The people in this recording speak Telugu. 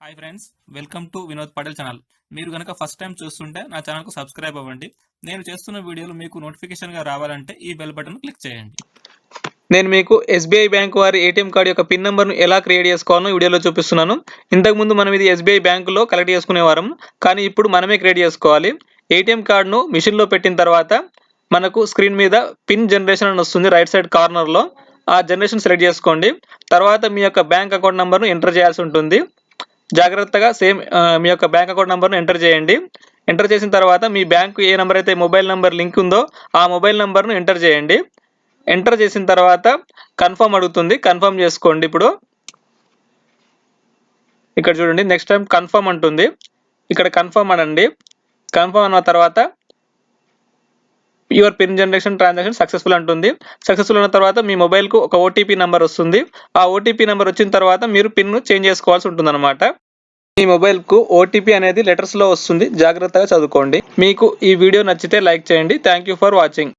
Hi friends welcome to Vinod Patel channel మీరు కనుక ఫస్ట్ టైం చూస్తుంటే నా ఛానల్కు సబ్స్క్రైబ్ అవ్వండి. నేను చేస్తున్న వీడియోలు మీకు నోటిఫికేషన్గా రావాలంటే ఈ బెల్ బటన్ క్లిక్ చేయండి. నేను మీకు ఎస్బీఐ బ్యాంక్ వారి ఏటీఎం కార్డు యొక్క పిన్ నెంబర్ను ఎలా క్రియేట్ చేసుకోవాలో ఈ వీడియోలో చూపిస్తున్నాను. ఇంతకుముందు మనం ఇది ఎస్బీఐ బ్యాంకులో కలెక్ట్ చేసుకునేవారం కానీ ఇప్పుడు మనమే క్రియేట్ చేసుకోవాలి. ఏటీఎం కార్డును మిషన్లో పెట్టిన తర్వాత మనకు స్క్రీన్ మీద పిన్ జనరేషన్ అని వస్తుంది రైట్ సైడ్ కార్నర్లో ఆ జనరేషన్ సెలెక్ట్ చేసుకోండి. తర్వాత మీ యొక్క బ్యాంక్ అకౌంట్ నెంబర్ను ఎంటర్ చేయాల్సి ఉంటుంది. జాగ్రత్తగా సేమ్ మీ యొక్క బ్యాంక్ అకౌంట్ నెంబర్ను ఎంటర్ చేయండి. ఎంటర్ చేసిన తర్వాత మీ బ్యాంకు ఏ నెంబర్ అయితే మొబైల్ నెంబర్ లింక్ ఉందో ఆ మొబైల్ నెంబర్ను ఎంటర్ చేయండి. ఎంటర్ చేసిన తర్వాత కన్ఫర్మ్ అడుగుతుంది. కన్ఫర్మ్ చేసుకోండి ఇప్పుడు. ఇక్కడ చూడండి నెక్స్ట్ టైం కన్ఫర్మ్ అంటుంది. ఇక్కడ కన్ఫర్మ్ అనండి. కన్ఫర్మ్ అన్న తర్వాత your pin generation transaction successful అంటుంది. సక్సెస్ఫుల్ ఉన్న తర్వాత మీ మొబైల్కు ఒక ఓటీపీ నెంబర్ వస్తుంది. ఆ ఓటీపీ నెంబర్ వచ్చిన తర్వాత మీరు పిన్ను చేంజ్ చేసుకోవాల్సి ఉంటుంది అనమాట మీ మొబైల్కు ఓటీపీ అనేది లెటర్స్లో వస్తుంది. జాగ్రత్తగా చదువుకోండి. మీకు ఈ వీడియో నచ్చితే లైక్ చేయండి. Thank you for watching.